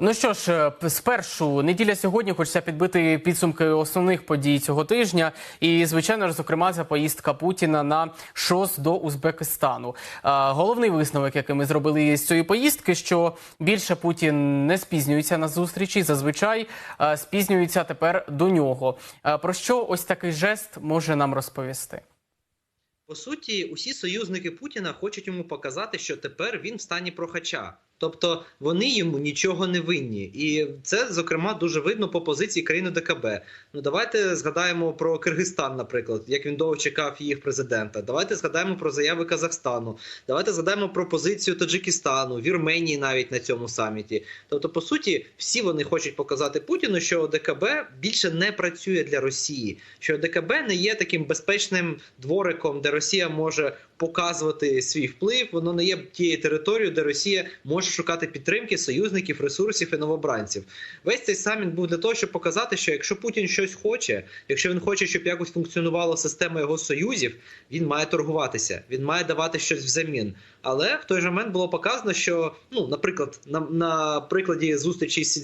Ну що ж, е, спершу неділя сьогодні хочеться підбити підсумки основних подій цього тижня. І звичайно ж, зокрема, за поїздка Путіна на ШОС до Узбекистану. Головний висновок, який ми зробили з цієї поїздки, що більше Путін не спізнюється на зустрічі. Зазвичай спізнюється тепер до нього. Про що ось такий жест може нам розповісти? По суті, усі союзники Путіна хочуть йому показати, що тепер він в стані прохача. Тобто вони йому нічого не винні, і це зокрема дуже видно по позиції країни ДКБ. Ну давайте згадаємо про Киргизстан, наприклад, як він довго чекав їх президента. Давайте згадаємо про заяви Казахстану. Давайте згадаємо про позицію Таджикистану, Вірменії навіть на цьому саміті. Тобто, по суті, всі вони хочуть показати Путіну, що ДКБ більше не працює для Росії, що ДКБ не є таким безпечним двориком, де Росія може показувати свій вплив. Воно не є тією територією, де Росія може шукати підтримки союзників, ресурсів і новобранців. Весь цей саміт був для того, щоб показати, що якщо Путін щось хоче, якщо він хоче, щоб якось функціонувала система його союзів, він має торгуватися, він має давати щось взамін. Але в той же момент було показано, що ну, наприклад, на, на прикладі зустрічі з Сі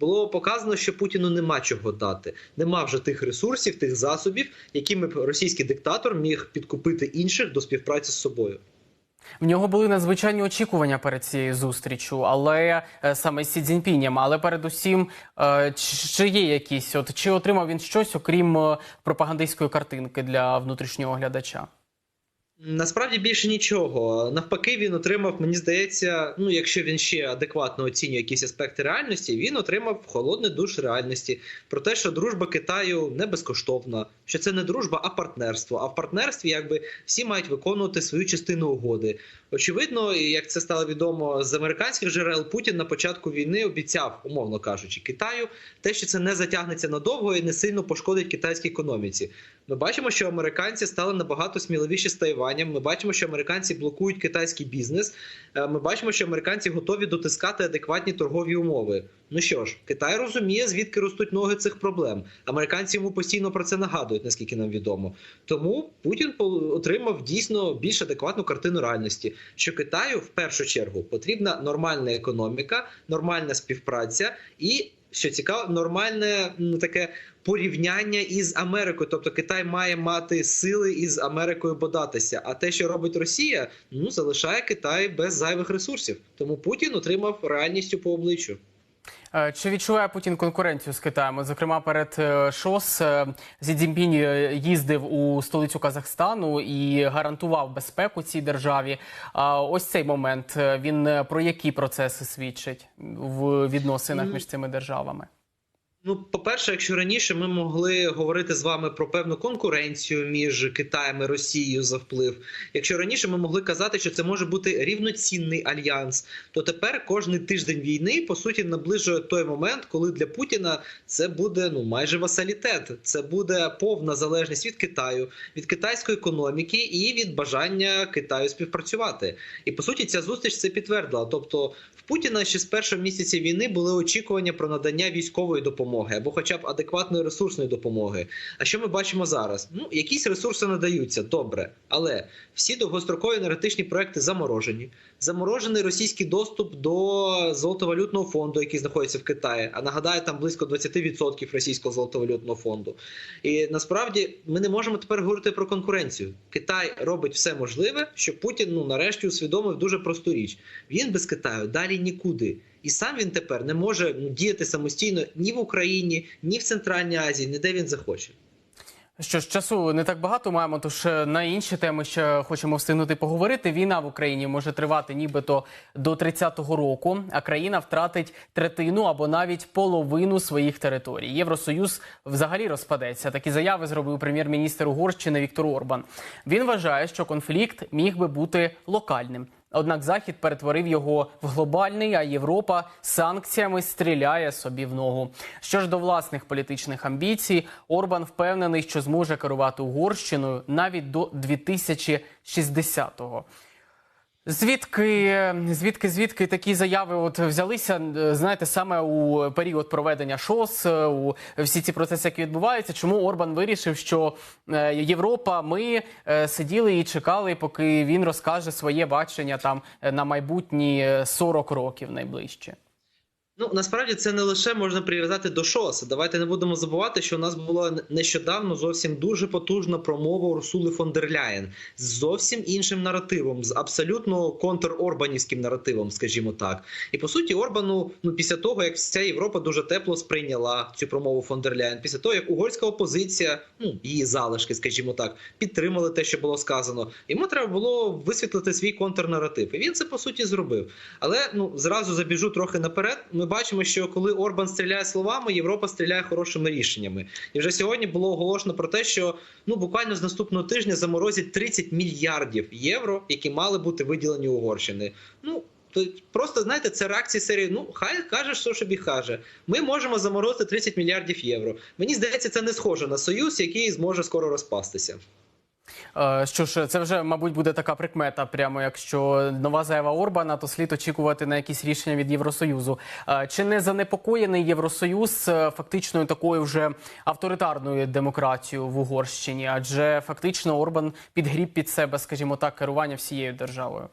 було показано, що Путіну нема чого дати, нема вже тих ресурсів, тих засобів, якими б російський диктатор міг підкупити інших до співпраці з собою. В нього були надзвичайні очікування перед цією зустрічю, але е, саме з Сі Цзіньпінем. Але передусім, е, чи, є якісь, от чи отримав він щось, окрім е, пропагандистської картинки для внутрішнього глядача? Насправді більше нічого. Навпаки, він отримав, мені здається, ну якщо він ще адекватно оцінює якісь аспекти реальності, він отримав холодний душ реальності про те, що дружба Китаю не безкоштовна, що це не дружба, а партнерство. А в партнерстві якби всі мають виконувати свою частину угоди. Очевидно, як це стало відомо з американських джерел, Путін на початку війни обіцяв, умовно кажучи, Китаю те, що це не затягнеться надовго і не сильно пошкодить китайській економіці. Ми бачимо, що американці стали набагато сміливіші з Тайванем. Ми бачимо, що американці блокують китайський бізнес. Е, Ми бачимо, що американці готові дотискати адекватні торгові умови. Ну що ж, Китай розуміє, звідки ростуть ноги цих проблем. Американці йому постійно про це нагадують, наскільки нам відомо. Тому Путін отримав дійсно більш адекватну картину реальності, що Китаю в першу чергу потрібна нормальна економіка, нормальна співпраця і. Що цікаво, нормальне таке порівняння із Америкою. Тобто Китай має мати сили із Америкою бодатися. А те, що робить Росія, ну залишає Китай без зайвих ресурсів. Тому Путін отримав реальністю по обличчю. Е, Чи відчуває Путін конкуренцію з Китаєм? Зокрема, перед е, ШОС е, Зі Цзіньпінь їздив у столицю Казахстану і гарантував безпеку цій державі. А ось цей момент він про які процеси свідчить в відносинах між цими державами? Ну, по-перше, якщо раніше ми могли говорити з вами про певну конкуренцію між Китаєм і Росією за вплив, якщо раніше ми могли казати, що це може бути рівноцінний альянс, то тепер кожний тиждень війни по суті наближує той момент, коли для Путіна це буде ну майже васалітет. Це буде повна залежність від Китаю, від китайської економіки і від бажання Китаю співпрацювати. І по суті, ця зустріч це підтвердила. Тобто, в Путіна ще з першого місяця війни були очікування про надання військової допомоги або, хоча б адекватної ресурсної допомоги. А що ми бачимо зараз? Ну, якісь ресурси надаються, добре, але всі довгострокові енергетичні проекти заморожені. Заморожений російський доступ до золотовалютного фонду, який знаходиться в Китаї. А нагадаю, там близько 20% російського золотовалютного фонду. І насправді ми не можемо тепер говорити про конкуренцію. Китай робить все можливе, щоб Путін ну нарешті усвідомив дуже просту річ. Він без Китаю далі нікуди. І сам він тепер не може ну, діяти самостійно ні в Україні, ні в Центральній Азії, ні де він захоче. Що ж, часу не так багато маємо, тож е, на інші теми ще хочемо встигнути поговорити. Війна в Україні може тривати нібито до 30-го року, а країна втратить третину або навіть половину своїх територій. Євросоюз взагалі розпадеться. Такі заяви зробив прем'єр-міністр Угорщини Віктор Орбан. Він вважає, що конфлікт міг би бути локальним. Однак Захід перетворив його в глобальний, а Європа санкціями стріляє собі в ногу. Що ж до власних політичних амбіцій, Орбан впевнений, що зможе керувати Угорщиною навіть до 2060-го. Звідки, звідки, звідки такі заяви от взялися? е, Знаєте, саме у період проведення ШОС, е, у всі ці процеси, які відбуваються, чому Орбан вирішив, що е, Європа, ми сиділи і чекали, поки він розкаже своє бачення там на майбутні е, 40 років найближче. Ну насправді це не лише можна прив'язати до ШОС. Давайте не будемо забувати, що у нас була нещодавно зовсім дуже потужна промова Урсули фон дер Ляєн з зовсім іншим наративом, з абсолютно контрорбанівським наративом, скажімо так. І по суті, Орбану, ну після того як вся Європа дуже тепло сприйняла цю промову фон дер Ляєн, після того як угорська опозиція, ну її залишки, скажімо так, підтримали те, що було сказано. Йому треба було висвітлити свій контрнаратив. І він це по суті зробив. Але ну зразу забіжу трохи наперед. Ми бачимо, що коли Орбан стріляє словами, Європа стріляє хорошими рішеннями. І вже сьогодні було оголошено про те, що ну буквально з наступного тижня заморозять 30 мільярдів євро, які мали бути виділені Угорщини. Ну то просто знаєте, це реакція серії. Ну хай каже, що собі каже. Ми можемо заморозити 30 мільярдів євро. Мені здається, це не схоже на союз, який зможе скоро розпастися. Е, Що ж, це вже, мабуть, буде така прикмета. Прямо якщо нова заява Орбана, то слід очікувати на якісь рішення від Євросоюзу. Е, Чи не занепокоєний Євросоюз е, фактичною такою вже авторитарною демократією в Угорщині? Адже фактично Орбан підгріб під себе, скажімо так, керування всією державою.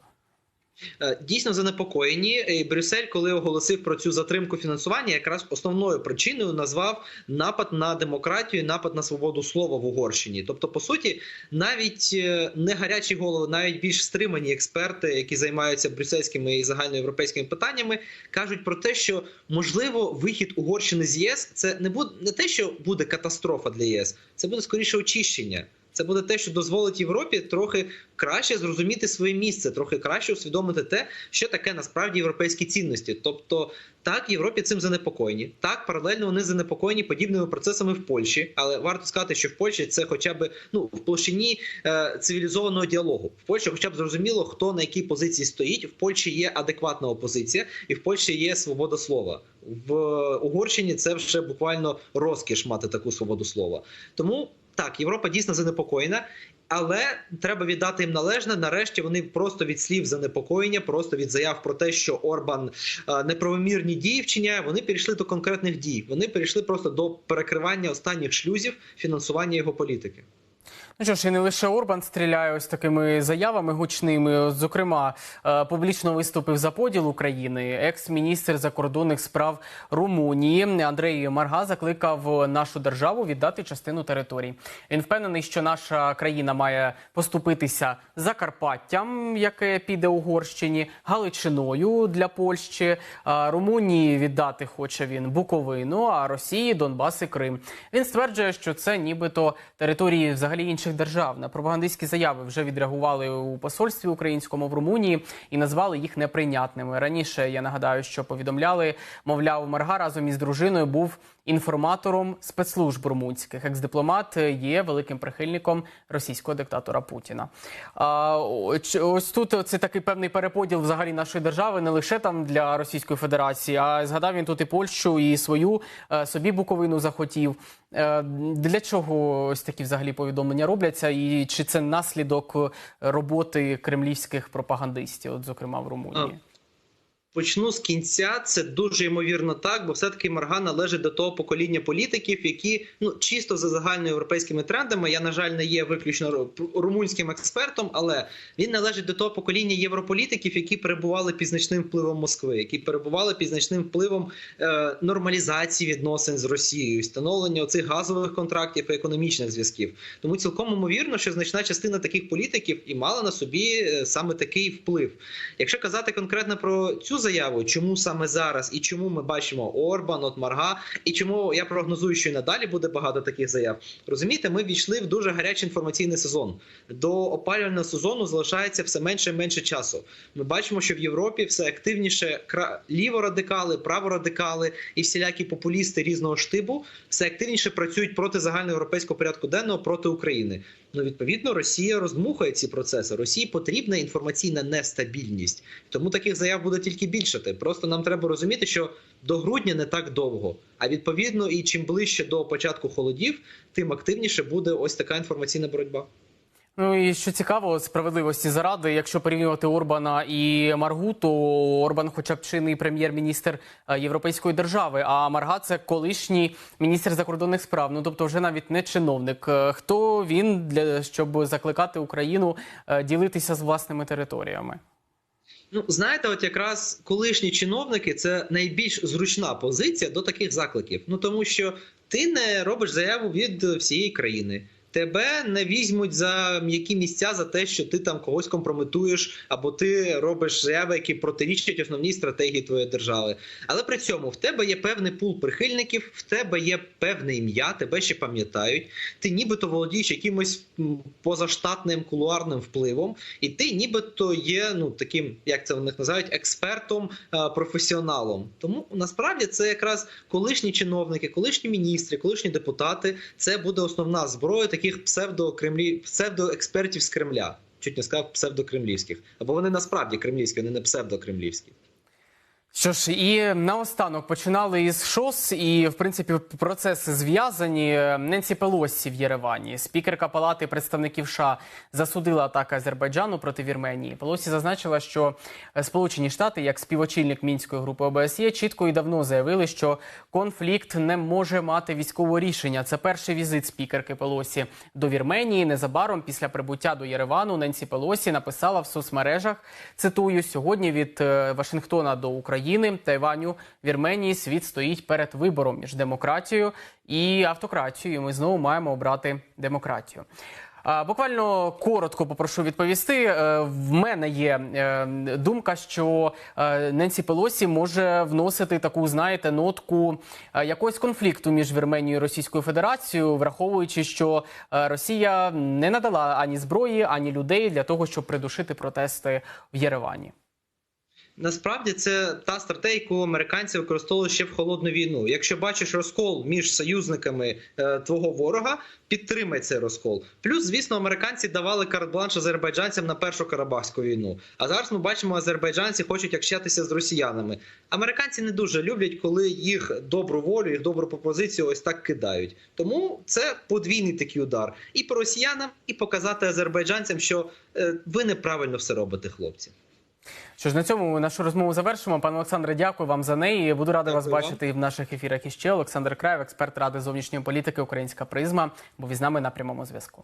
Е, Дійсно занепокоєні. І Брюссель, коли оголосив про цю затримку фінансування, якраз основною причиною назвав напад на демократію, напад на свободу слова в Угорщині. Тобто, по суті, навіть е, не гарячі голови, навіть більш стримані експерти, які займаються брюссельськими і загальноєвропейськими питаннями, кажуть про те, що можливо вихід Угорщини з ЄС це не буде не те, що буде катастрофа для ЄС, це буде скоріше очищення. Це буде те, що дозволить Європі трохи краще зрозуміти своє місце, трохи краще усвідомити те, що таке насправді європейські цінності. Тобто, так, Європі цим занепокоєні. Так, паралельно вони занепокоєні подібними процесами в Польщі, але варто сказати, що в Польщі це хоча б ну в площині е, цивілізованого діалогу. В Польщі, хоча б зрозуміло, хто на якій позиції стоїть. В Польщі є адекватна опозиція, і в Польщі є свобода слова. В Угорщині це вже буквально розкіш мати таку свободу слова. Тому так, Європа дійсно занепокоєна, але треба віддати їм належне. Нарешті вони просто від слів занепокоєння, просто від заяв про те, що Орбан е, неправомірні дії вчиняє. Вони перейшли до конкретних дій. Вони перейшли просто до перекривання останніх шлюзів фінансування його політики. Ну що ж, і не лише Орбан стріляє ось такими заявами гучними. Зокрема, е, публічно виступив за поділ України. Екс-міністр закордонних справ Румунії Андрей Марга закликав нашу державу віддати частину територій. Він впевнений, що наша країна має поступитися Закарпаттям, яке піде Угорщині, Галичиною для Польщі. Румунії віддати хоче він Буковину, а Росії Донбас і Крим. Він стверджує, що це нібито території взагалі інших держав. На пропагандистські заяви вже відреагували у посольстві українському в Румунії і назвали їх неприйнятними. Раніше я нагадаю, що повідомляли, мовляв, Марга разом із дружиною був інформатором спецслужб румунських. Екс-дипломат є великим прихильником російського диктатора Путіна. А, ось- тут це такий певний переподіл взагалі нашої держави, не лише там для Російської Федерації, а згадав він тут і Польщу, і свою е, собі Буковину захотів. Е, Для чого ось такі взагалі повідомлення робляться? І чи це наслідок роботи кремлівських пропагандистів, от зокрема в Румунії? Почну з кінця. Це дуже ймовірно так, бо все-таки Марга належить до того покоління політиків, які ну чисто за загальноєвропейськими трендами. Я на жаль не є виключно ру- румунським експертом, але він належить до того покоління європолітиків, які перебували під значним впливом Москви, які перебували під значним впливом е, нормалізації відносин з Росією, встановлення оцих газових контрактів і економічних зв'язків. Тому цілком ймовірно, що значна частина таких політиків і мала на собі е, саме такий вплив. Якщо казати конкретно про цю заяву, чому саме зараз і чому ми бачимо Орбан, от Марга, і чому я прогнозую, що і надалі буде багато таких заяв. Розумієте, ми війшли в дуже гарячий інформаційний сезон. До опалювального сезону залишається все менше і менше часу. Ми бачимо, що в Європі все активніше ліворадикали, праворадикали і всілякі популісти різного штибу все активніше працюють проти загальноєвропейського порядку денного проти України. Ну, відповідно, Росія роздмухує ці процеси. Росії потрібна інформаційна нестабільність. Тому таких заяв буде тільки більшати. Просто нам треба розуміти, що до грудня не так довго. А відповідно, і чим ближче до початку холодів, тим активніше буде ось така інформаційна боротьба. Ну і що цікаво, справедливості заради, якщо порівнювати Орбана і Маргу, то Орбан, хоча б чинний прем'єр-міністр е, європейської держави, а Марга це колишній міністр закордонних справ. Ну тобто, вже навіть не чиновник. Е, Хто він для щоб закликати Україну е, ділитися з власними територіями? Ну, знаєте, от якраз колишні чиновники це найбільш зручна позиція до таких закликів. Ну тому що ти не робиш заяву від всієї країни. Тебе не візьмуть за м'які місця за те, що ти там когось компрометуєш, або ти робиш заяви, які протирічать основній стратегії твоєї держави. Але при цьому в тебе є певний пул прихильників, в тебе є певне ім'я, тебе ще пам'ятають. Ти нібито володієш якимось позаштатним кулуарним впливом, і ти нібито є ну таким, як це в них називають, експертом, е, професіоналом. Тому насправді це якраз колишні чиновники, колишні міністри, колишні депутати. Це буде основна зброя таких псевдокремлі, псевдоекспертів з Кремля. Чуть не сказав псевдокремлівських, або вони насправді кремлівські, вони не псевдокремлівські. Що ж, і наостанок починали із ШОС, і в принципі процеси зв'язані. Ненсі Пелосі в Єревані, спікерка Палати представників США, засудила атаку Азербайджану проти Вірменії. Пелосі зазначила, що Сполучені Штати, як співочільник мінської групи ОБСЄ, чітко і давно заявили, що конфлікт не може мати військового рішення. Це перший візит спікерки Пелосі до Вірменії. Незабаром після прибуття до Єревану Ненсі Пелосі написала в соцмережах. Цитую сьогодні від е, Вашингтона до України, Тайваню, Вірменії світ стоїть перед вибором між демократією і автократією. Ми знову маємо обрати демократію. Буквально коротко попрошу відповісти. Е, В мене є е, думка, що е, Ненсі Пелосі може вносити таку, знаєте, нотку якогось конфлікту між Вірменією і Російською Федерацією, враховуючи, що Росія не надала ані зброї, ані людей для того, щоб придушити протести в Єревані. Насправді це та стратегія, яку американці використовували ще в холодну війну. Якщо бачиш розкол між союзниками е, твого ворога, підтримай цей розкол. Плюс, звісно, американці давали карт-бланш азербайджанцям на першу карабахську війну. А зараз ми бачимо, азербайджанці хочуть общатися з росіянами. Американці не дуже люблять, коли їх добру волю, їх добру пропозицію ось так кидають. Тому це подвійний такий удар і по росіянам, і показати азербайджанцям, що е, ви неправильно все робите, хлопці. Що ж на цьому ми нашу розмову завершимо. Пане Олександре, дякую вам за неї. Буду радий вас Дякую вам. бачити і в наших ефірах іще. Олександр Краєв, експерт ради зовнішньої політики Українська призма, був із нами на прямому зв'язку.